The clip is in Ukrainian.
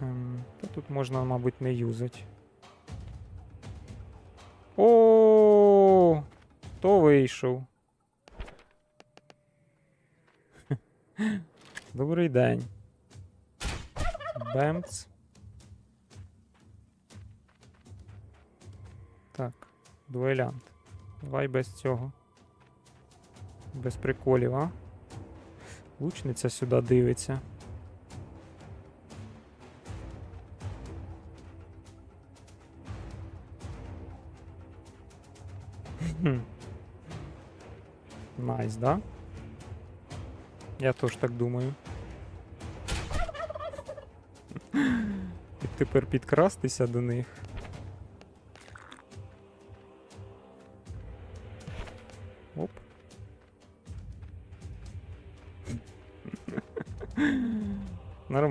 Та тут можна, мабуть, не юзать. О, хто вийшов? Добрий день. Бемц. Так, дуелянт. Давай без цього. Без приколів, а? Лучниця сюди дивиться. Найс, да? Я тоже так думаю. І тепер підкрастися до них. Оп. Нормально.